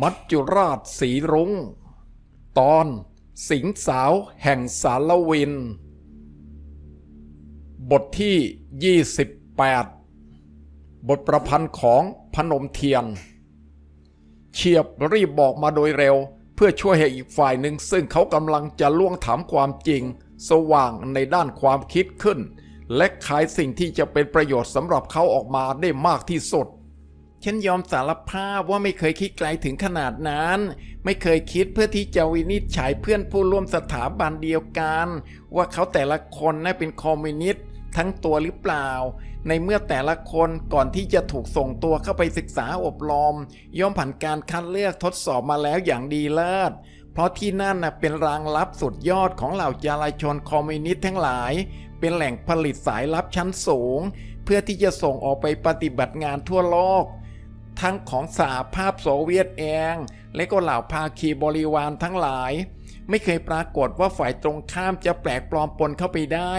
มัจจุราชสีรุง้ง ตอนสิงสาวแห่งสารวิน บทที่ 28 บทประพันธ์ของพนมเทียน เฉียบรีบบอกมาโดยเร็ว เพื่อช่วยให้อีกฝ่ายหนึ่งซึ่งเขากำลังจะล่วงถามความจริง สว่างในด้านความคิดขึ้น และขายสิ่งที่จะเป็นประโยชน์สำหรับเขาออกมาได้มากที่สุด ฉันยอมสารภาพว่าไม่เคยคิดไกลถึงขนาดนั้น ไม่เคยคิดเพื่อที่จะวินิจฉัยเพื่อนผู้ร่วมสถาบันเดียวกัน ว่าเขาแต่ละคนน่ะเป็นคอมมิวนิสต์ทั้งตัวหรือเปล่า ในเมื่อแต่ละคนก่อนที่จะถูกส่งตัวเข้าไปศึกษาอบรมย่อมผ่านการคัดเลือกทดสอบมาแล้วอย่างดีเลิศเพราะที่นั่นน่ะเป็นรางลับสุดยอดของเหล่าจารชนคอมมิวนิสต์ทั้งหลาย เป็นแหล่งผลิตสายลับชั้นสูง เพื่อที่จะส่งออกไปปฏิบัติงานทั่วโลก ทั้งของสหภาพโซเวียตเอง และก็เหล่าภาคีบริวารทั้งหลาย ไม่เคยปรากฏว่าฝ่ายตรงข้ามจะแปลกปลอมปนเข้าไปได้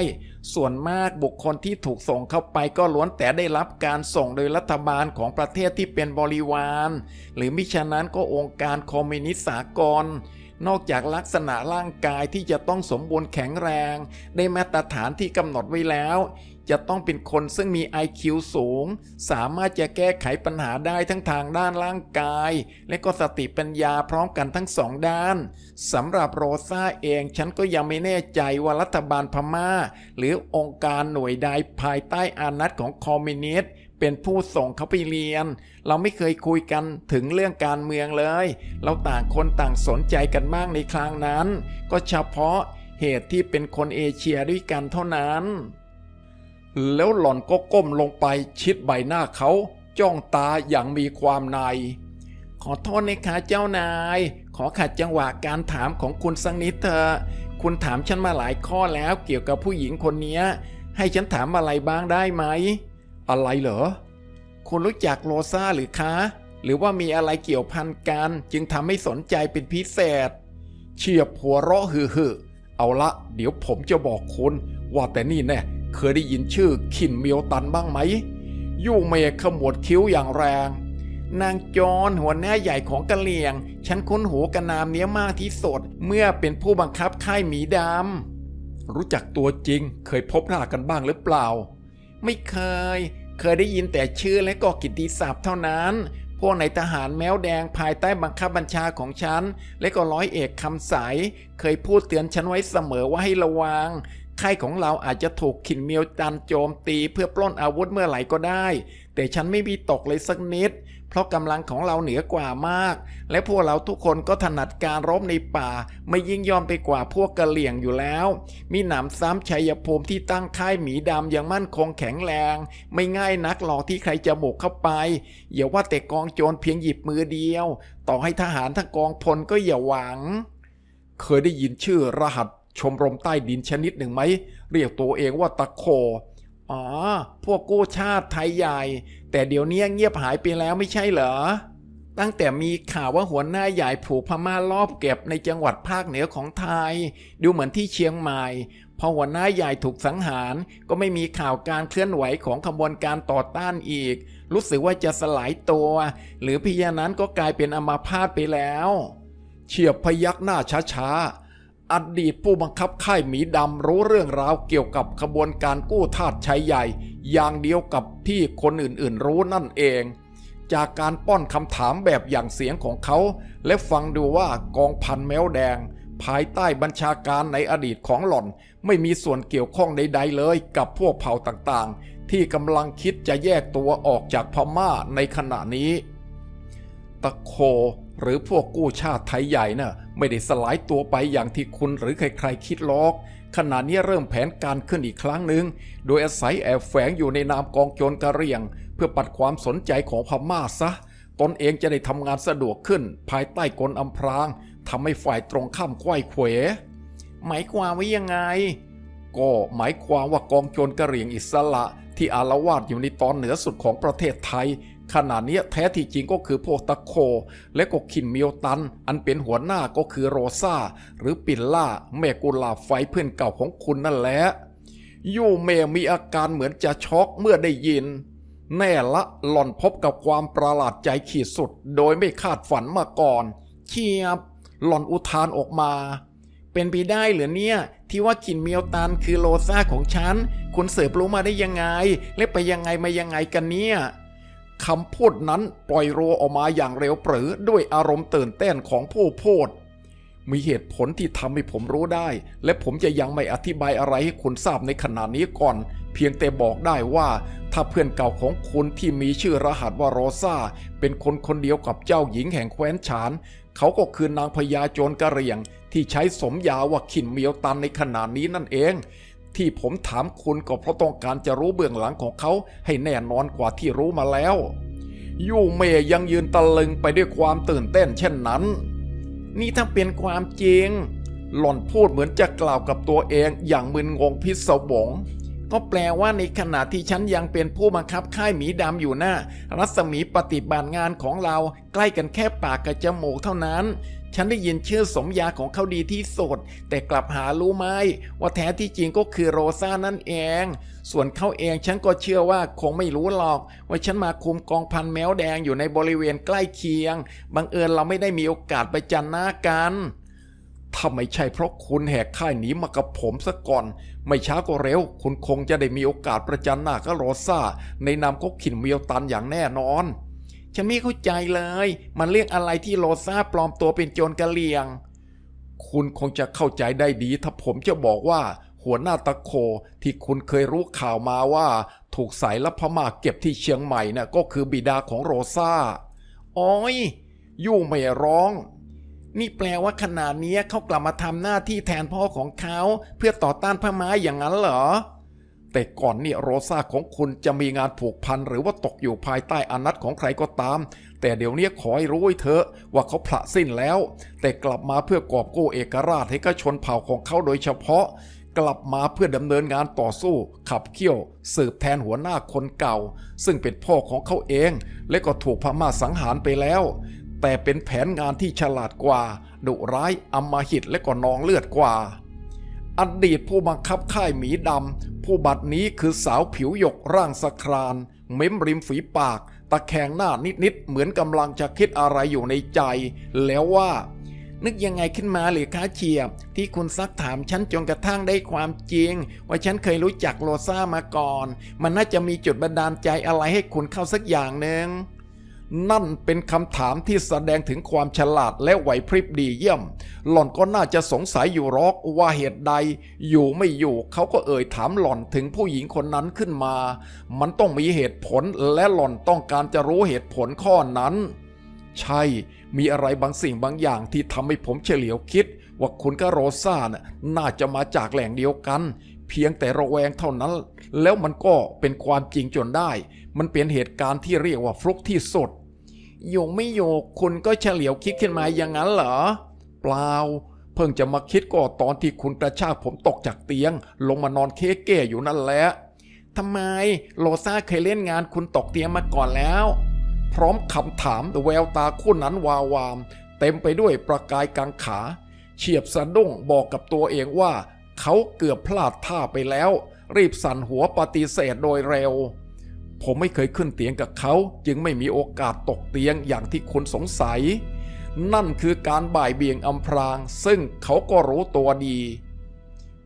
ส่วนมากบุคคลที่ถูกส่งเข้าไปก็ล้วนแต่ได้รับการส่งโดยรัฐบาลของประเทศที่เป็นบริวาร หรือมิฉะนั้นก็องค์การคอมมิวนิสต์สากลนอกจากลักษณะร่างกายที่จะต้องสมบูรณ์แข็งแรง ได้มาตรฐานที่กำหนดไว้แล้ว จะต้องเป็นคนซึ่งมี IQ สูง สามารถจะแก้ไขปัญหาได้ทั้งทางด้านร่างกาย และก็สติปัญญาพร้อมกันทั้งสองด้านสำหรับโรซาเองฉันก็ยังไม่แน่ใจว่ารัฐบาลพม่า หรือองค์การหน่วยใดภายใต้อานัตของคอมมิวนิสต์เป็นผู้ส่งเขาไปเรียน เราไม่เคยคุยกันถึงเรื่องการเมืองเลย เราต่างคนต่างสนใจกันมากในครั้งนั้น ก็เฉพาะเหตุที่เป็นคนเอเชียด้วยกันเท่านั้น แล้วหล่อนก็ก้มลงไปชิดใบหน้าเขา จ้องตาอย่างมีความใน ขอโทษนะคะเจ้านาย ขอขัดจังหวะการถามของคุณสักนิดเถอะคุณถามฉันมาหลายข้อแล้วเกี่ยวกับผู้หญิงคนนี้ให้ฉันถามอะไรบ้างได้ไหม อะไรเหรอ คุณรู้จักโรซาหรือคะ หรือว่ามีอะไรเกี่ยวพันกัน จึงทำให้สนใจเป็นพิเศษ เฉียบหัวเราะฮือๆเอาละ เดี๋ยวผมจะบอกคุณ ว่าแต่นี่แน่ เคยได้ยินชื่อขินเมียวตันบ้างไหม ยู่เมฆขมวดคิ้วอย่างแรง นางจอนหัวหน้าใหญ่ของกะเหลี่ยง ฉันคุ้นหูกับนามเนี้ยมากที่สุดเมื่อเป็นผู้บังคับค่ายหมีดำรู้จักตัวจริง เคยพบหน้ากันบ้างหรือเปล่า ไม่เคย เคยได้ยินแต่ชื่อและก็กิตติศัพท์เท่านั้นพวกในทหารแมวแดงภายใต้บังคับบัญชาของฉัน และก็ร้อยเอกคำใสเคยพูดเตือนฉันไว้เสมอว่าให้ระวัง ค่ายของเราอาจจะถูกขินเมียวจันโจมตีเพื่อปล้นอาวุธเมื่อไหร่ก็ได้ แต่ฉันไม่มีตกเลยสักนิด เพราะกำลังของเราเหนือกว่ามาก และพวกเราทุกคนก็ถนัดการรบในป่า ไม่ยิ่งยอมไปกว่าพวกกะเหลี่ยงอยู่แล้ว มีหนำซ้ำชัยภูมิที่ตั้งค่ายหมีดำอย่างมั่นคงแข็งแรง ไม่ง่ายนักหรอกที่ใครจะบุกเข้าไปอย่าว่าแต่กองโจรเพียงหยิบมือเดียว ต่อให้ทหารทั้งกองพลก็อย่าหวัง เคยได้ยินชื่อรหัส ชมรมใต้ดินชนิดหนึ่งไหม เรียกตัวเองว่าตะโค อ๋อ พวกกู้ชาติไทยใหญ่ แต่เดี๋ยวนี้เงียบหายไปแล้วไม่ใช่เหรอ ตั้งแต่มีข่าวว่าหัวหน้าใหญ่ผูกพม่ารอบเก็บในจังหวัดภาคเหนือของไทย ดูเหมือนที่เชียงใหม่ พอหัวหน้าใหญ่ถูกสังหาร ก็ไม่มีข่าวการเคลื่อนไหวของขบวนการต่อต้านอีก รู้สึกว่าจะสลายตัว หรือพิยานั้นก็กลายเป็นอมาพาตไปแล้ว เฉียบพยักหน้าช้าๆ อดีตผู้บังคับค่ายหมีดำรู้เรื่องราวเกี่ยวกับขบวนการกู้ทาสชายใหญ่ อย่างเดียวกับที่คนอื่นๆรู้นั่นเอง จากการป้อนคำถามแบบอย่างเสียงของเขา และฟังดูว่ากองพันแมวแดง ภายใต้บัญชาการในอดีตของหล่อน ไม่มีส่วนเกี่ยวข้องใด ๆ เลยกับพวกเผ่าต่างๆ ที่กำลังคิดจะแยกตัวออกจากพม่าในขณะนี้ ตะโคหรือพวกกู้ชาติไทยใหญ่น่ะ ไม่ได้สลายตัวไปอย่างที่คุณหรือใครๆคิดหรอก ขณะนี้เริ่มแผนการขึ้นอีกครั้งหนึ่ง โดยอาศัยแอบแฝงอยู่ในนามกองโจรกระเรียง เพื่อปัดความสนใจของพม่าซะ ตนเองจะได้ทำงานสะดวกขึ้น ภายใต้กลอำพรางทำให้ฝ่ายตรงข้ามไขว้เขว หมายความว่ายังไง ก็หมายความว่ากองโจรกระเหรี่ยงอิสระที่อารวาสอยู่ในตอนเหนือสุดของประเทศไทย ขณะนี้แท้ที่จริงก็คือพตะโค และก็ขินมียวตัน อันเป็นหัวหน้าก็คือโรซาหรือปิ่นล่า แม่กุลาไฟเพื่อนเก่าของคุณนั่นแหละยูเมมีอาการเหมือนจะช็อกเมื่อได้ยิน แน่ละหล่อนพบกับความประหลาดใจขีดสุด โดยไม่คาดฝันมาก่อนเชียบ หล่อนอุทานออกมา เป็นไปได้เหรือเนี่ย ที่ว่ากินเมียวตันคือโลซาของฉัน คุณเสิร์ฟรู้มาได้ยังไง และไปยังไงมายังไงกันเนี่ย คำพูดนั้นปล่อยรัวออกมาอย่างเร็วปรือด้วยอารมณ์ตื่นเต้นของผู้พูด มีเหตุผลที่ทำให้ผมรู้ได้ และผมจะยังไม่อธิบายอะไรให้คุณทราบในขณะนี้ก่อน เพียงแต่บอกได้ว่า ถ้าเพื่อนเก่าของคุณที่มีชื่อรหัสว่าโรซาเป็นคนคนเดียวกับเจ้าหญิงแห่งแคว้นฉาน เขาก็คือนางพญาโจรกระเรียง ที่ใช้สมญาว่าขินเมียวตันในขณะนี้นั่นเอง ที่ผมถามคุณก็เพราะต้องการจะรู้เบื้องหลังของเขาให้แน่นอนกว่าที่รู้มาแล้ว ยู่เมย์ยังยืนตะลึงไปด้วยความตื่นเต้นเช่นนั้น นี่ถ้าเป็นความจริง หล่อนพูดเหมือนจะกล่าวกับตัวเองอย่างมึนงงพิศวงก็แปลว่าในขณะที่ฉันยังเป็นผู้บังคับค่ายหมีดำอยู่หน้า รัศมีปฏิบัติงานของเราใกล้กันแค่ปากกับจมูกเท่านั้น ฉันได้ยินชื่อสมยาของเขาดีที่สุด แต่กลับหารู้ไหมว่าแท้ที่จริงก็คือโรซ่านั่นเอง ส่วนเขาเองฉันก็เชื่อว่าคงไม่รู้หรอก ว่าฉันมาคุมกองพันแมวแดงอยู่ในบริเวณใกล้เคียง บังเอิญเราไม่ได้มีโอกาสไปจันหน้ากันถ้าไม่ใช่เพราะคุณแหกค่ายหนีมากับผมซะก่อน ไม่ช้าก็เร็ว คุณคงจะได้มีโอกาสประจันหน้ากับโรซ่า ในนามของขินเมียวตันอย่างแน่นอน ฉันไม่เข้าใจเลย มันเรียกอะไรที่โรซาปลอมตัวเป็นโจรกะเหลี่ยง คุณคงจะเข้าใจได้ดีถ้าผมจะบอกว่า หัวหน้าตะโคที่คุณเคยรู้ข่าวมาว่า ถูกสายลับพม่าเก็บที่เชียงใหม่น่ะก็คือบิดาของโรซาอ้อย ยู่ไม่ร้อง นี่แปลว่าขนาดนี้เขากลับมาทำหน้าที่แทนพ่อของเขา เพื่อต่อต้านพม่าอย่างนั้นเหรอ แต่ก่อนเนี่ยโรซาของคุณจะมีงานผูกพันหรือว่าตกอยู่ภายใต้อานัตของใครก็ตาม แต่เดี๋ยวนี้ขอให้รู้ไว้เถอะว่าเขาพละสิ้นแล้ว แต่กลับมาเพื่อกอบกู้เอกราชให้กับชนเผ่าของเขาโดยเฉพาะ กลับมาเพื่อดำเนินงานต่อสู้ ขับเคี่ยว สืบแทนหัวหน้าคนเก่า ซึ่งเป็นพ่อของเขาเอง และก็ถูกพม่าสังหารไปแล้ว แต่เป็นแผนงานที่ฉลาดกว่าดุร้ายอำมหิตและก็นองเลือดกว่าอดีตผู้บังคับค่ายหมีดำ ผู้บัดนี้คือสาวผิวหยกร่างสคราน เม้มริมฝีปาก ตะแคงหน้านิดๆเหมือนกำลังจะคิดอะไรอยู่ในใจ แล้วว่า นึกยังไงขึ้นมาหรือคะเชียบ ที่คุณซักถามฉันจนกระทั่งได้ความจริง ว่าฉันเคยรู้จักโลซ่ามาก่อน มันน่าจะมีจุดบันดาลใจอะไรให้คุณเข้าสักอย่างหนึ่ง นั่นเป็นคำถามที่แสดงถึงความฉลาดและไหวพริบดีเยี่ยม หล่อนก็น่าจะสงสัยอยู่รอกว่าเหตุใด อยู่ไม่อยู่เขาก็เอ่ยถามหล่อนถึงผู้หญิงคนนั้นขึ้นมา มันต้องมีเหตุผลและหล่อนต้องการจะรู้เหตุผลข้อนั้น ใช่ มีอะไรบางสิ่งบางอย่างที่ทำให้ผมเฉลียวคิด ว่าคุณกับโรซ่าน่ะน่าจะมาจากแหล่งเดียวกัน เพียงแต่ระแวงเท่านั้น แล้วมันก็เป็นความจริงจนได้ มันเป็นเหตุการณ์ที่เรียกว่าฟลุกที่สุด โยงไม่โยกคุณก็เฉลียวคิดขึ้นมาอย่างนั้นเหรอ เปล่า เพิ่งจะมาคิดก็ตอนที่คุณกระชากผมตกจากเตียง ลงมานอนเค้กเก้อยู่นั่นแหละทำไมโลซาเคยเล่นงานคุณตกเตียงมาก่อนแล้ว พร้อมคำถามแววตาคู่นั้นวาวาม เต็มไปด้วยประกายกังขา เฉียบสะดุ้งบอกกับตัวเองว่า เขาเกือบพลาดท่าไปแล้ว รีบสั่นหัวปฏิเสธโดยเร็ว ผมไม่เคยขึ้นเตียงกับเขา จึงไม่มีโอกาสตกเตียงอย่างที่คุณสงสัย นั่นคือการบ่ายเบี่ยงอำพราง ซึ่งเขาก็รู้ตัวดี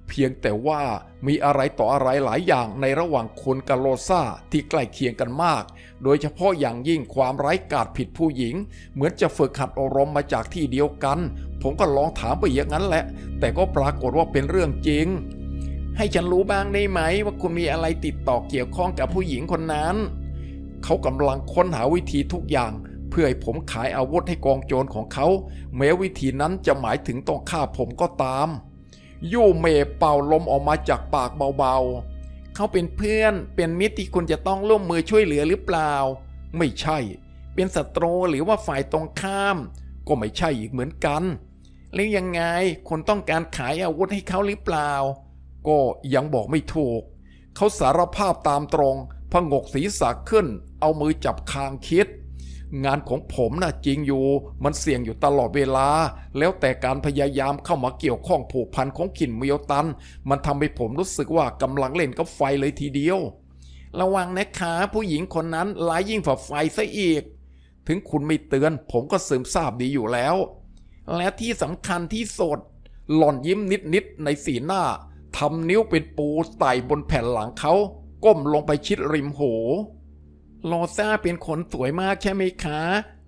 เพียงแต่ว่ามีอะไรต่ออะไรหลายอย่างในระหว่างคุณกับโลซาที่ใกล้เคียงกันมาก โดยเฉพาะอย่างยิ่งความไร้กาจผิดผู้หญิง เหมือนจะฝึกหัดอารมณ์มาจากที่เดียวกัน ผมก็ลองถามไปอย่างนั้นแหละ แต่ก็ปรากฏว่าเป็นเรื่องจริง ให้ฉันรู้บ้างได้ไหมว่าคุณมีอะไรติดต่อเกี่ยวข้องกับผู้หญิงคนนั้น เขากำลังค้นหาวิธีทุกอย่าง เพื่อให้ผมขายอาวุธให้กองโจรของเขา แม้วิธีนั้นจะหมายถึงต้องฆ่าผมก็ตาม ยู่เมเป่าลมออกมาจากปากเบาๆ เขาเป็นเพื่อนเป็นมิตรที่คุณจะต้องร่วมมือช่วยเหลือหรือเปล่า ไม่ใช่ เป็นศัตรูหรือว่าฝ่ายตรงข้าม ก็ไม่ใช่อีกเหมือนกันแล้วยังไงคุณต้องการขายอาวุธให้เขาหรือเปล่า ก็ยังบอกไม่ถูก เขาสารภาพตามตรงพงกศีรษะขึ้น เอามือจับคางคิด งานของผมน่ะจริงอยู่ มันเสี่ยงอยู่ตลอดเวลา แล้วแต่การพยายามเข้ามาเกี่ยวข้องผูกพันของขินเมียวตัน มันทำให้ผมรู้สึกว่ากำลังเล่นกับไฟเลยทีเดียว ระวังนะคะผู้หญิงคนนั้นร้ายยิ่งฝ่าไฟซะอีก ถึงคุณไม่เตือน ผมก็สืมทราบดีอยู่แล้ว และที่สำคัญที่สดหล่อนยิ้มนิดๆในสีหน้า ทำนิ้วเป็นปูไต่บนแผ่นหลังเขา ก้มลงไปชิดริมหูโลซาเป็นคนสวยมากใช่ไหมคะ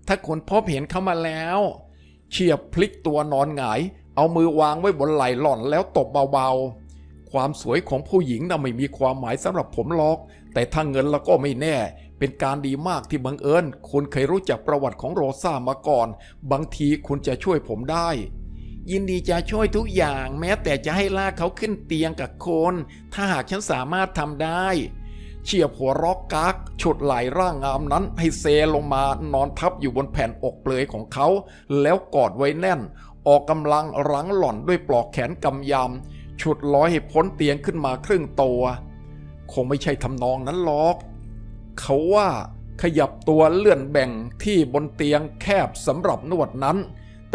ถ้าคนพบเห็นเข้ามาแล้ว เฉียบพลิกตัวนอนหงาย เอามือวางไว้บนไหล่หล่อนแล้วตบเบาๆ ความสวยของผู้หญิงน่ะไม่มีความหมายสำหรับผมหรอก แต่ถ้าเงินแล้วก็ไม่แน่ เป็นการดีมากที่บังเอิญคุณเคยรู้จักประวัติของโรซ่ามาก่อน บางทีคุณจะช่วยผมได้ ยินดีจะช่วยทุกอย่าง แม้แต่จะให้ลากเขาขึ้นเตียงกับคน ถ้าหากฉันสามารถทำได้ เฉียบหัวรอกกากฉุดไหล่ร่างงามนั้น ให้เซลงมานอนทับอยู่บนแผ่นอกเปลือยของเขา แล้วกอดไว้แน่น ออกกำลังรั้งหล่อนด้วยปลอกแขนกำยำฉุดล้อยให้พ้นเตียงขึ้นมาครึ่งตัว คงไม่ใช่ทำนองนั้นหรอก เขาว่าขยับตัวเลื่อนแบ่งที่บนเตียงแคบสำหรับนวดนั้น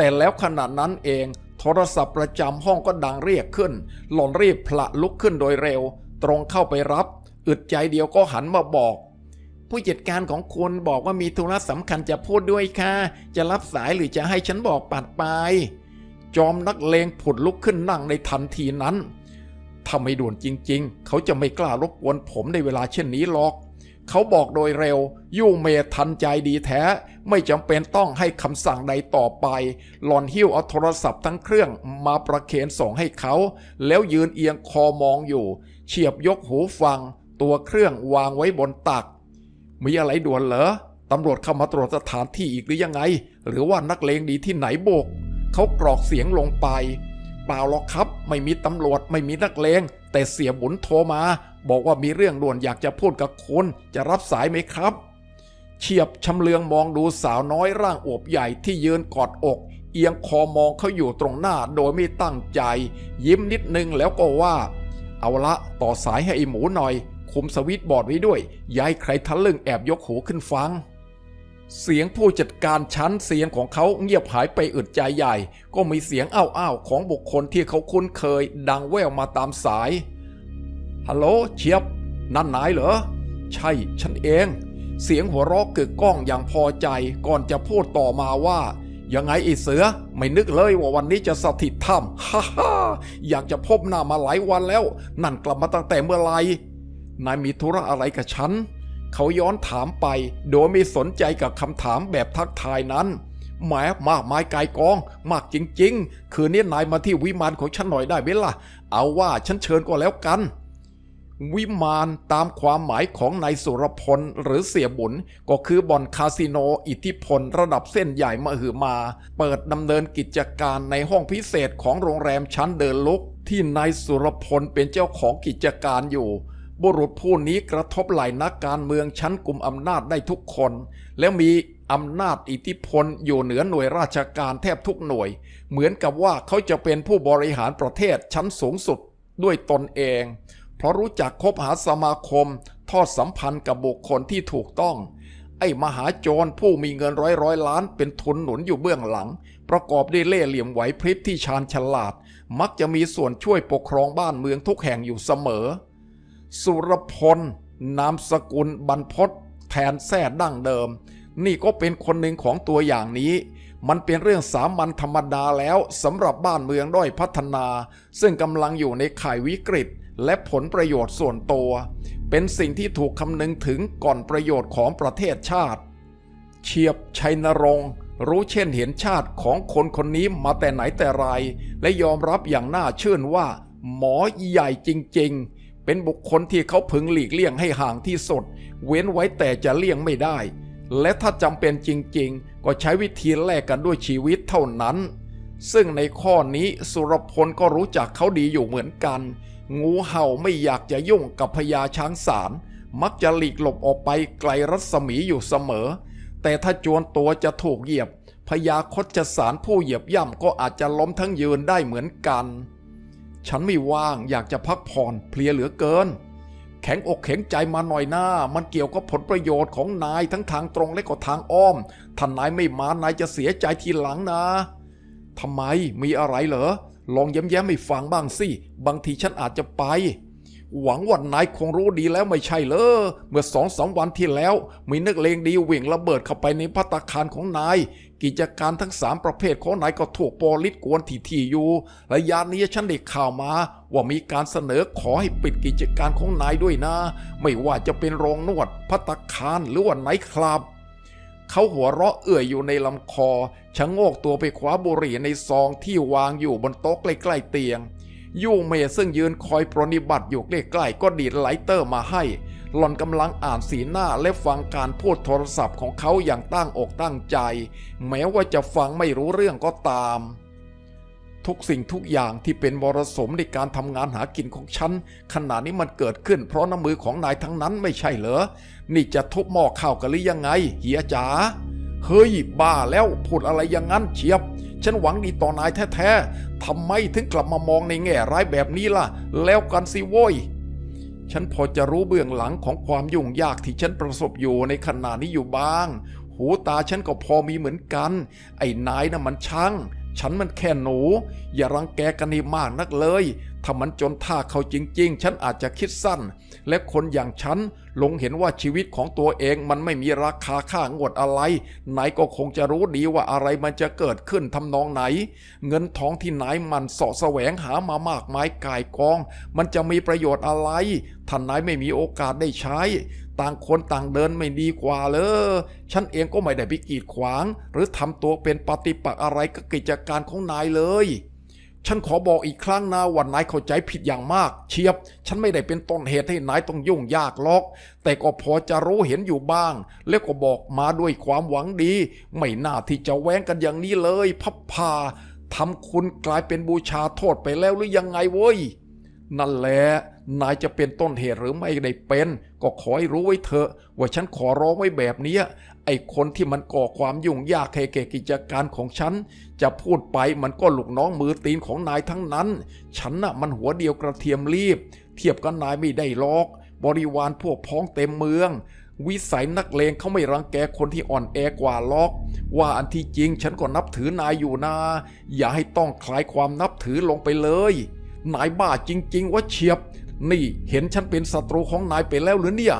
แต่แล้วขณะนั้นเอง โทรศัพท์ประจำห้องก็ดังเรียกขึ้น หล่อนรีบพละลุกขึ้นโดยเร็ว ตรงเข้าไปรับ อึดใจเดียวก็หันมาบอก ผู้จัดการของคุณบอกว่ามีธุระสำคัญจะพูดด้วยค่ะ จะรับสายหรือจะให้ฉันบอกปัดไป จอมนักเลงผุดลุกขึ้นนั่งในทันทีนั้นถ้าไม่ด่วนจริง ๆ เขาจะไม่กล้ารบกวนผมในเวลาเช่นนี้หรอก เขาบอกโดยเร็วยุ่เมทันใจดีแท้ ไม่จำเป็นต้องให้คำสั่งใดต่อไป หลอนหิ้วเอาโทรศัพท์ทั้งเครื่องมาประเคนส่งให้เขา แล้วยืนเอียงคอมองอยู่ เฉียบยกหูฟัง ตัวเครื่องวางไว้บนตัก มีอะไรด่วนเหรอตำรวจเข้ามาตรวจสถานที่อีกหรือยังไง หรือว่านักเลงดีที่ไหนโบก เขากรอกเสียงลงไป เปล่าหรอกครับ ไม่มีตำรวจไม่มีนักเลง แต่เสียบุญโทรมา บอกว่ามีเรื่องด่วนอยากจะพูดกับคุณจะรับสายไหมครับ เฉียบชำเลืองมองดูสาวน้อยร่างอวบใหญ่ที่ยืนกอดอก เอียงคอมองเขาอยู่ตรงหน้าโดยไม่ตั้งใจ ยิ้มนิดนึงแล้วก็ว่า เอาละต่อสายให้ไอหมูหน่อย คุมสวิตช์บอร์ดไว้ด้วยย้ายใครทะลึ่งแอบยกหูขึ้นฟัง เสียงผู้จัดการชั้นเสียงของเขาเงียบหายไปอึดใจใหญ่ ก็มีเสียงอ้าวๆของบุคคลที่เขาคุ้นเคย ดังแว่วมาตามสาย ฮัลโหลเชียบ นั่นนายเหรอ ใช่ ฉันเอง เสียงหัวเราะกึกก้องอย่างพอใจก่อนจะพูดต่อมาว่า ยังไงไอ้เสือ ไม่นึกเลยว่าวันนี้จะสถิตถ้ำฮ่าฮ่าอยากจะพบหน้ามาหลายวันแล้ว นั่นกลับมาตั้งแต่เมื่อไหร่นายมีธุระอะไรกับฉัน เขาย้อนถามไป โดยไม่สนใจกับคำถามแบบทักทายนั้นแหมมากมายกายกอง มากจริง ๆ คืนนี้นายมาที่วิมานของฉันหน่อยได้ไหมล่ะ เอาว่าฉันเชิญก็แล้วกัน วิมานตามความหมายของนายสุรพลหรือเสียบุญก็คือบ่อนคาสิโนอิทธิพลระดับเส้นใหญ่มาหึมา เปิดดำเนินกิจการในห้องพิเศษของโรงแรมชั้นเดินลุก ที่นายสุรพลเป็นเจ้าของกิจการอยู่ บุรุษผู้นี้กระทบไหล่นักการเมืองชั้นกลุ่มอำนาจได้ทุกคน และมีอำนาจอิทธิพลอยู่เหนือหน่วยราชการแทบทุกหน่วย เหมือนกับว่าเขาจะเป็นผู้บริหารประเทศชั้นสูงสุดด้วยตนเอง เพราะรู้จักคบหาสมาคม ทอดสัมพันธ์กับบุคคลที่ถูกต้อง ไอ้มหาโจรผู้มีเงินร้อยร้อยล้านเป็นทุนหนุนอยู่เบื้องหลัง ประกอบด้วยเล่ห์เหลี่ยมไหวพริบที่ชาญฉลาด มักจะมีส่วนช่วยปกครองบ้านเมืองทุกแห่งอยู่เสมอ สุรพล นามสกุลบรรพศแทนแท้ดั้งเดิม นี่ก็เป็นคนหนึ่งของตัวอย่างนี้ มันเป็นเรื่องสามัญธรรมดาแล้วสำหรับบ้านเมืองด้อยพัฒนา ซึ่งกำลังอยู่ในข่ายวิกฤต และผลประโยชน์ส่วนตัว เป็นสิ่งที่ถูกคำนึงถึงก่อนประโยชน์ของประเทศชาติ เฉียบชัยนรงค์รู้เช่นเห็นชาติของคนคนนี้มาแต่ไหนแต่ไร และยอมรับอย่างน่าเชื่นว่า หมอใหญ่จริง ๆ เป็นบุคคลที่เขาพึงหลีกเลี่ยงให้ห่างที่สุด เว้นไว้แต่จะเลี่ยงไม่ได้ และถ้าจำเป็นจริงๆ ก็ใช้วิธีแลกกันด้วยชีวิตเท่านั้น ซึ่งในข้อนี้สุรพลก็รู้จักเขาดีอยู่เหมือนกัน งูเห่าไม่อยากจะยุ่งกับพญาช้างสารมักจะหลีกหลบออกไปไกลรัศมีอยู่เสมอ แต่ถ้าจวนตัวจะถูกเหยียบพญาคดจะสารผู้เหยียบย่ำก็อาจจะล้มทั้งยืนได้เหมือนกัน ฉันไม่ว่างอยากจะพักผ่อนเพลียเหลือเกิน แข็งอกแข็งใจมาหน่อยหน้า มันเกี่ยวกับผลประโยชน์ของนายทั้งทางตรงและก็ทางอ้อมท่านนายไม่มานายจะเสียใจทีหลังนะทำไมมีอะไรเหรอลองย้ำๆให้ฟังบ้างสิบางทีฉันอาจจะไป หวังว่านายคงรู้ดีแล้วไม่ใช่เหรอเมื่อสองสามวันที่แล้ว มีนักเลงดีเหวี่ยงระเบิดเข้าไปในพัตคารของนาย กิจการทั้งสามประเภทของนายก็ถูกโปลิสกวนที่ที่อยู่ระยะนี้ฉันได้ข่าวมา ว่ามีการเสนอขอให้ปิดกิจการของนายด้วยนะ ไม่ว่าจะเป็นโรงนวดพัตคารหรือว่าไนท์คลับเขาหัวเราะเอื่อยอยู่ในลำคอชะโงกตัวไปคว้าบุหรี่ในซองที่วางอยู่บนโต๊ะใกล้ๆเตียง ยูเมซึ่งยืนคอยปรนนิบัติอยู่ใกล้ๆก็ดีดไลเตอร์มาให้ หล่อนกำลังอ่านสีหน้าและฟังการพูดโทรศัพท์ของเขาอย่างตั้งอกตั้งใจ แม้ว่าจะฟังไม่รู้เรื่องก็ตาม ทุกสิ่งทุกอย่างที่เป็นมรสมในการทำงานหากินของฉันขณะนี้มันเกิดขึ้นเพราะน้ำมือของนายทั้งนั้นไม่ใช่เหรอ นี่จะทุบหม้อข้าวกันหรือยังไง เฮียจ๋าเฮ้ยบ้าแล้วพูดอะไรอย่างนั้นเชียบ ฉันหวังดีต่อนายแท้ๆทำไมถึงกลับมามองในแง่ร้ายแบบนี้ล่ะ แล้วกันสิโว้ยฉันพอจะรู้เบื้องหลังของความยุ่งยากที่ฉันประสบอยู่ในขณะนี้อยู่บ้าง หูตาฉันก็พอมีเหมือนกัน ไอ้นายน่ะมันช่างฉันมันแค่หนู อย่ารังแกกันนี่มากนักเลย ถ้ามันจนท่าเขาจริง ๆ ฉันอาจจะคิดสั้น และคนอย่างฉัน ลงเห็นว่าชีวิตของตัวเองมันไม่มีราคาค่างวดอะไร นายก็คงจะรู้ดีว่าอะไรมันจะเกิดขึ้นทำนองไหน เงินทองที่นายมันเสาะแสวงหามามากมายกายกอง มันจะมีประโยชน์อะไรถ้านายไม่มีโอกาสได้ใช้ ต่างคนต่างเดินไม่ดีกว่าเลยฉันเองก็ไม่ได้ไปกีดขวาง หรือทำตัวเป็นปฏิปักษ์อะไรกับกิจการของนายเลย ฉันขอบอกอีกครั้งนะว่านายเข้าใจผิดอย่างมาก เชียบ ฉันไม่ได้เป็นต้นเหตุให้นายต้องยุ่งยากหรอก แต่ก็พอจะรู้เห็นอยู่บ้าง แล้วก็บอกมาด้วยความหวังดี ไม่น่าที่จะแว้งกันอย่างนี้เลย พับพาทำคุณกลายเป็นบูชาโทษไปแล้วหรือยังไงเว้ย นั่นแหละนายจะเป็นต้นเหตุหรือไม่ได้เป็น ก็ขอให้รู้ไว้เถอะ ว่าฉันขอร้องไว้แบบนี้ไอ้คนที่มันก่อความยุ่งยากให้แก่กิจการของฉัน จะพูดไปมันก็ลูกน้องมือตีนของนายทั้งนั้น ฉันน่ะมันหัวเดียวกระเทียมรีบ เทียบกับนายไม่ได้หรอก บริวารพวกพ้องเต็มเมืองวิสัยนักเลงเขาไม่รังแกคนที่อ่อนแอกว่าล็อก ว่าอันที่จริงฉันก็นับถือนายอยู่นะอย่าให้ต้องคลายความนับถือลงไปเลย นายบ้าจริง ๆ ว่าเฉียบ นี่เห็นฉันเป็นศัตรูของนายไปแล้วหรือเนี่ย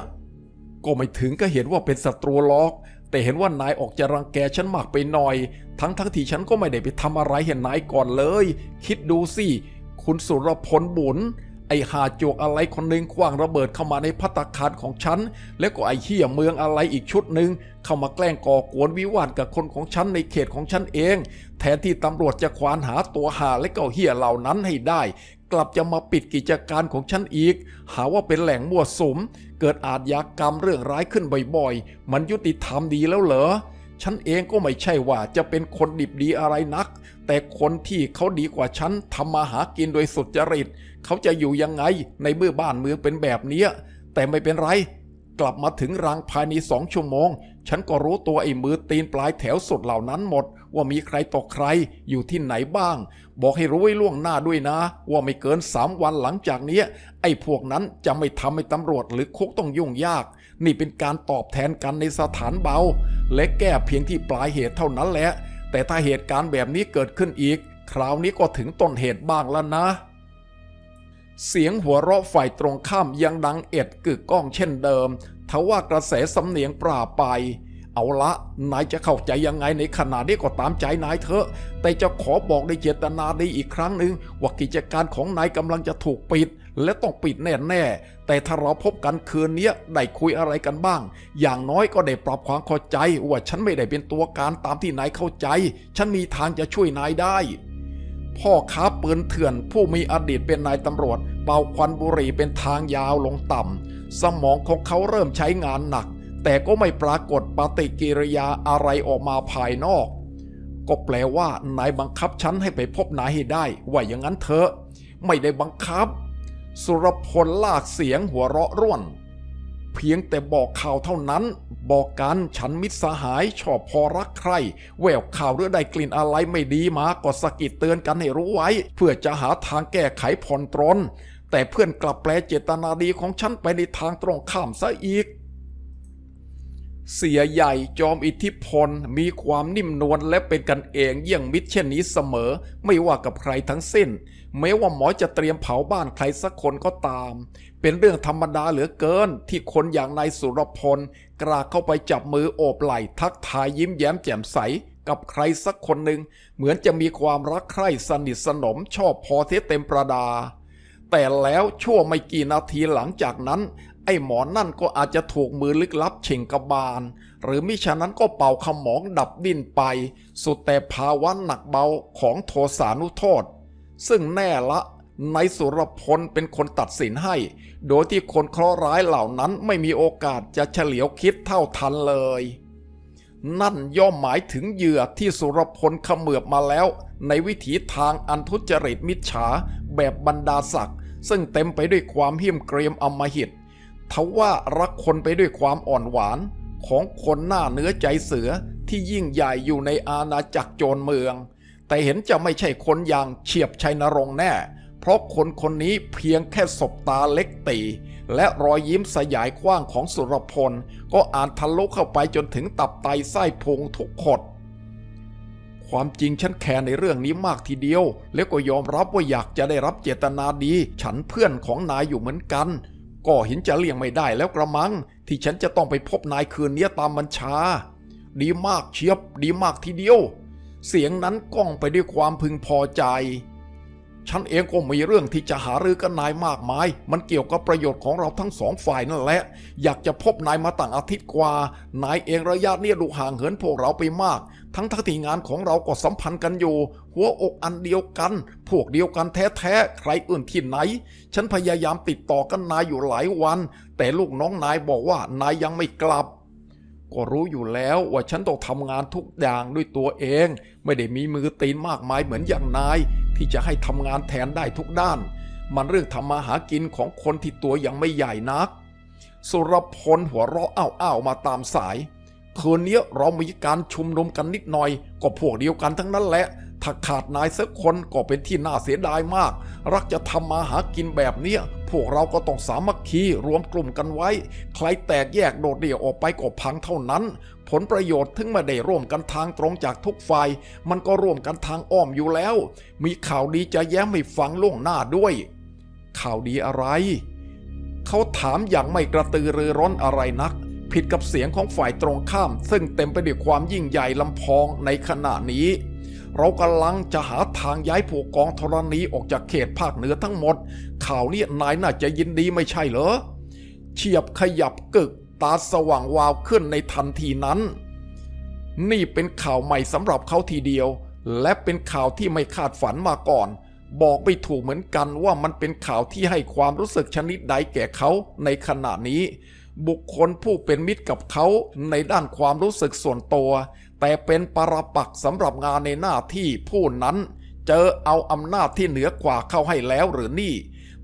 ก็ไม่ถึงก็เห็นว่าเป็นศัตรูหรอก แต่เห็นว่านายออกจะรังแกฉันมากไปหน่อย ทั้งทั้งที่ฉันก็ไม่ได้ไปทำอะไรเห็นนายก่อนเลย คิดดูสิ คุณสุรพลบุญไอหาจวกอะไรคนหนึ่งคว้างระเบิดเข้ามาในพัตคารของฉัน แล้วก็ไอเฮียเมืองอะไรอีกชุดหนึ่งเข้ามาแกล้งก่อกวนวิวาทกับคนของฉันในเขตของฉันเอง แทนที่ตำรวจจะควานหาตัวหาและก็เฮียเหล่านั้นให้ได้ กลับจะมาปิดกิจการของฉันอีก หาว่าเป็นแหล่งมั่วสุม เกิดอาทยากรรมเรื่องร้ายขึ้นบ่อยๆ มันยุติธรรมดีแล้วเหรอ ฉันเองก็ไม่ใช่ว่าจะเป็นคนดิบดีอะไรนัก แต่คนที่เขาดีกว่าฉันทำมาหากินโดยสุจริต เขาจะอยู่ยังไงในเมื่อบ้านเมืองเป็นแบบนี้ แต่ไม่เป็นไร กลับมาถึงรังภายในสองชั่วโมง ฉันก็รู้ตัวไอ้มือตีนปลายแถวสุดเหล่านั้นหมดว่ามีใครต่อใครอยู่ที่ไหนบ้าง บอกให้รู้ไว้ล่วงหน้าด้วยนะ ว่าไม่เกินสามวันหลังจากนี้ไอ้พวกนั้นจะไม่ทำให้ตำรวจหรือคุกต้องยุ่งยาก นี่เป็นการตอบแทนกันในสถานเบา และแก้เพียงที่ปลายเหตุเท่านั้นแหละ แต่ถ้าเหตุการณ์แบบนี้เกิดขึ้นอีก คราวนี้ก็ถึงต้นเหตุบ้างแล้วนะ เสียงหัวเราะฝ่ายตรงข้ามยังดังเอ็ดกึกก้องเช่นเดิมทว่ากระแสสำเนียงปราไป เอาละนายจะเข้าใจยังไงในขณะนี้ก็ตามใจนายเถอะ แต่จะขอบอกในเจตนาดีอีกครั้งหนึ่งว่ากิจการของนายกำลังจะถูกปิด และต้องปิดแน่ๆ แต่ถ้าเราพบกันคืนนี้ได้คุยอะไรกันบ้าง อย่างน้อยก็ได้ปรับความเข้าใจว่าฉันไม่ได้เป็นตัวการตามที่นายเข้าใจ ฉันมีทางจะช่วยนายได้พ่อค้าปืนเถื่อนผู้มีอดีตเป็นนายตำรวจ เป่าควันบุหรี่เป็นทางยาวลงต่ำ สมองของเขาเริ่มใช้งานหนัก แต่ก็ไม่ปรากฏปฏิกิริยาอะไรออกมาภายนอก ก็แปลว่านายบังคับฉันให้ไปพบนายให้ได้ ว่าอย่างนั้นเถอะ ไม่ได้บังคับ สุรพลลากเสียงหัวเราะร่วน เพียงแต่บอกข่าวเท่านั้น บอกกันฉันมิตรสหายชอบพอรักใคร แววข่าวหรือได้กลิ่นอะไรไม่ดีมาก็สะกิดเตือนกันให้รู้ไว้ เพื่อจะหาทางแก้ไขผ่อนปรนแต่เพื่อนกลับแปลเจตนาดีของฉันไปในทางตรงข้ามซะอีก เสียใหญ่จอมอิทธิพล มีความนิ่มนวลและเป็นกันเองเยี่ยงมิตรเช่นนี้เสมอ ไม่ว่ากับใครทั้งสิ้น แม้ว่าหมอจะเตรียมเผาบ้านใครสักคนก็ตาม เป็นเรื่องธรรมดาเหลือเกิน ที่คนอย่างนายสุรพล กล้าเข้าไปจับมือโอบไหล่ทักทายยิ้มแย้มแจ่มใส กับใครสักคนหนึ่ง เหมือนจะมีความรักใคร่สนิทสนมชอบพอเทเต็มประดาแต่แล้วชั่วไม่กี่นาทีหลังจากนั้น ไอ้หมอนั่นก็อาจจะถูกมือลึกลับเช่งกระบาล หรือมิฉะนั้นก็เป่าขมองดับดิ้นไป สุดแต่ภาวะหนักเบาของโทสานุโทษ ซึ่งแน่ละในายสุรพลเป็นคนตัดสินให้ โดยที่คนเคราะห์ร้ายเหล่านั้นไม่มีโอกาสจะเฉลียวคิดเท่าทันเลย นั่นย่อมหมายถึงเหยื่อที่สุรพลขมือบมาแล้ว ในวิถีทางอันทุจริตมิจฉาแบบบรรดาศักดิ์ซึ่งเต็มไปด้วยความเหี้ยมเกรียมอมหิต ทว่ารักคนไปด้วยความอ่อนหวานของคนหน้าเนื้อใจเสือที่ยิ่งใหญ่อยู่ในอาณาจักรโจรเมือง แต่เห็นจะไม่ใช่คนอย่างเฉียบชัยนรงแน่ เพราะคนคนนี้เพียงแค่สบตาเล็กตี และรอยยิ้มสยายกว้างของสุรพล ก็อ่านทะลุเข้าไปจนถึงตับไตไส้พุงทุกขดความจริงฉันแคร์ในเรื่องนี้มากทีเดียว แล้วก็ยอมรับว่าอยากจะได้รับเจตนาดี ฉันเพื่อนของนายอยู่เหมือนกัน ก็เห็นจะเลี่ยงไม่ได้แล้วกระมัง ที่ฉันจะต้องไปพบนายคืนนี้ตามบัญชา ดีมากเชียบ ดีมากทีเดียว เสียงนั้นก้องไปด้วยความพึงพอใจ ฉันเองก็มีเรื่องที่จะหารือกับนายมากมาย มันเกี่ยวกับประโยชน์ของเราทั้งสองฝ่ายนั่นแหละ อยากจะพบนายมาตั้งอาทิตย์กว่า นายเองระยะนี้ดูห่างเหินพวกเราไปมาก ทั้งทั้งที่งานของเราก็สัมพันธ์กันอยู่ หัวอกอันเดียวกัน พวกเดียวกันแท้ๆ ใครอื่นที่ไหน ฉันพยายามติดต่อกันนายอยู่หลายวัน แต่ลูกน้องนายบอกว่านายยังไม่กลับ ก็รู้อยู่แล้วว่าฉันต้องทำงานทุกอย่างด้วยตัวเอง ไม่ได้มีมือตีนมากมายเหมือนอย่างนาย ที่จะให้ทำงานแทนได้ทุกด้าน มันเรื่องทำมาหากินของคนที่ตัวยังไม่ใหญ่นัก สุรพลหัวเราะอ้าวๆมาตามสาย คืนนี้เรามีการชุมนุมกันนิดหน่อย ก็พวกเดียวกันทั้งนั้นแหละ ถ้าขาดนายสักคนก็เป็นที่น่าเสียดายมาก รักจะทำมาหากินแบบเนี้ยพวกเราก็ต้องสามัคคีรวมกลุ่มกันไว้ ใครแตกแยกโดดเดี่ยวออกไปก็พังเท่านั้น ผลประโยชน์ถึงไม่ได้ร่วมกันทางตรงจากทุกฝ่าย มันก็ร่วมกันทางอ้อมอยู่แล้ว มีข่าวดีจะแย้มให้ฟังล่วงหน้าด้วย ข่าวดีอะไร เขาถามอย่างไม่กระตือรือร้นอะไรนัก ผิดกับเสียงของฝ่ายตรงข้าม ซึ่งเต็มไปด้วยความยิ่งใหญ่ลำพองในขณะนี้ เรากำลังจะหาทางย้ายผู้กองธรณีออกจากเขตภาคเหนือทั้งหมด ข่าวนี้นายน่าจะยินดีไม่ใช่เหรอเฉียบขยับกึกตาสว่างวาวขึ้นในทันทีนั้น นี่เป็นข่าวใหม่สำหรับเขาทีเดียว และเป็นข่าวที่ไม่คาดฝันมาก่อน บอกไม่ถูกเหมือนกันว่ามันเป็นข่าวที่ให้ความรู้สึกชนิดใดแก่เขาในขณะนี้ บุคคลผู้เป็นมิตรกับเขาในด้านความรู้สึกส่วนตัว แต่เป็นปรปักษ์สำหรับงานในหน้าที่ผู้นั้น เจอเอาอำนาจที่เหนือกว่าเข้าให้แล้วหรือนี่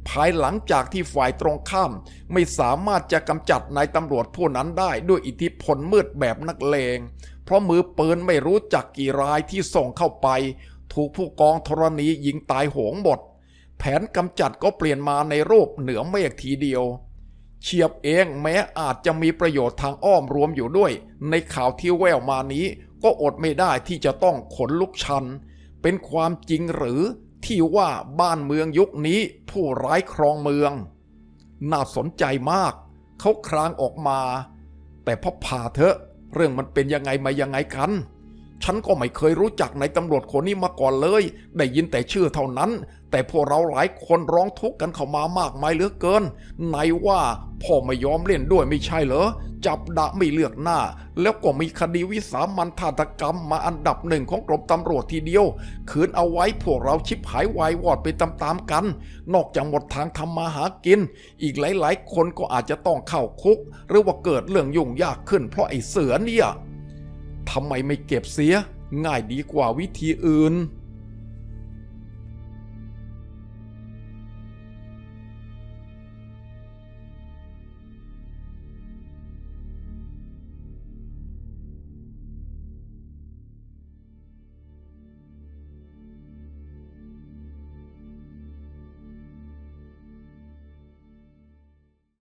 ภายหลังจากที่ฝ่ายตรงข้ามไม่สามารถจะกำจัดนายตำรวจผู้นั้นได้ด้วยอิทธิพลมืดแบบนักเลง เพราะมือปืนไม่รู้จักกี่รายที่ส่งเข้าไป ถูกผู้กองธรณียิงตายโหงหมด แผนกำจัดก็เปลี่ยนมาในรูปเหนือเมฆทีเดียว เฉียบเองแม้อาจจะมีประโยชน์ทางอ้อมรวมอยู่ด้วย ในข่าวที่แววมานี้ ก็อดไม่ได้ที่จะต้องขนลุกชัน เป็นความจริงหรือที่ว่าบ้านเมืองยุคนี้ผู้ร้ายครองเมือง น่าสนใจมาก เขาครางออกมา แต่พอผ่าเถอะ เรื่องมันเป็นยังไงมายังไงกัน ฉันก็ไม่เคยรู้จักในตำรวจคนนี้มาก่อนเลย ได้ยินแต่ชื่อเท่านั้น แต่พวกเราหลายคนร้องทุกข์กันเข้ามามากมายเหลือเกิน ไหนว่าพ่อไม่ยอมเล่นด้วยไม่ใช่เหรอ จับดะไม่เลือกหน้า แล้วก็มีคดีวิสามันฆาตกรรมมาอันดับหนึ่งของกรมตำรวจทีเดียว คืนเอาไว้พวกเราชิบหายวายวอดไปตามๆกัน นอกจากหมดทางทำมาหากิน อีกหลายๆ คนก็อาจจะต้องเข้าคุก หรือว่าเกิดเรื่องยุ่งยากขึ้น เพราะไอ้เสือเนี่ยทำไมไม่เก็บเสีย ง่ายดีกว่าวิธีอื่น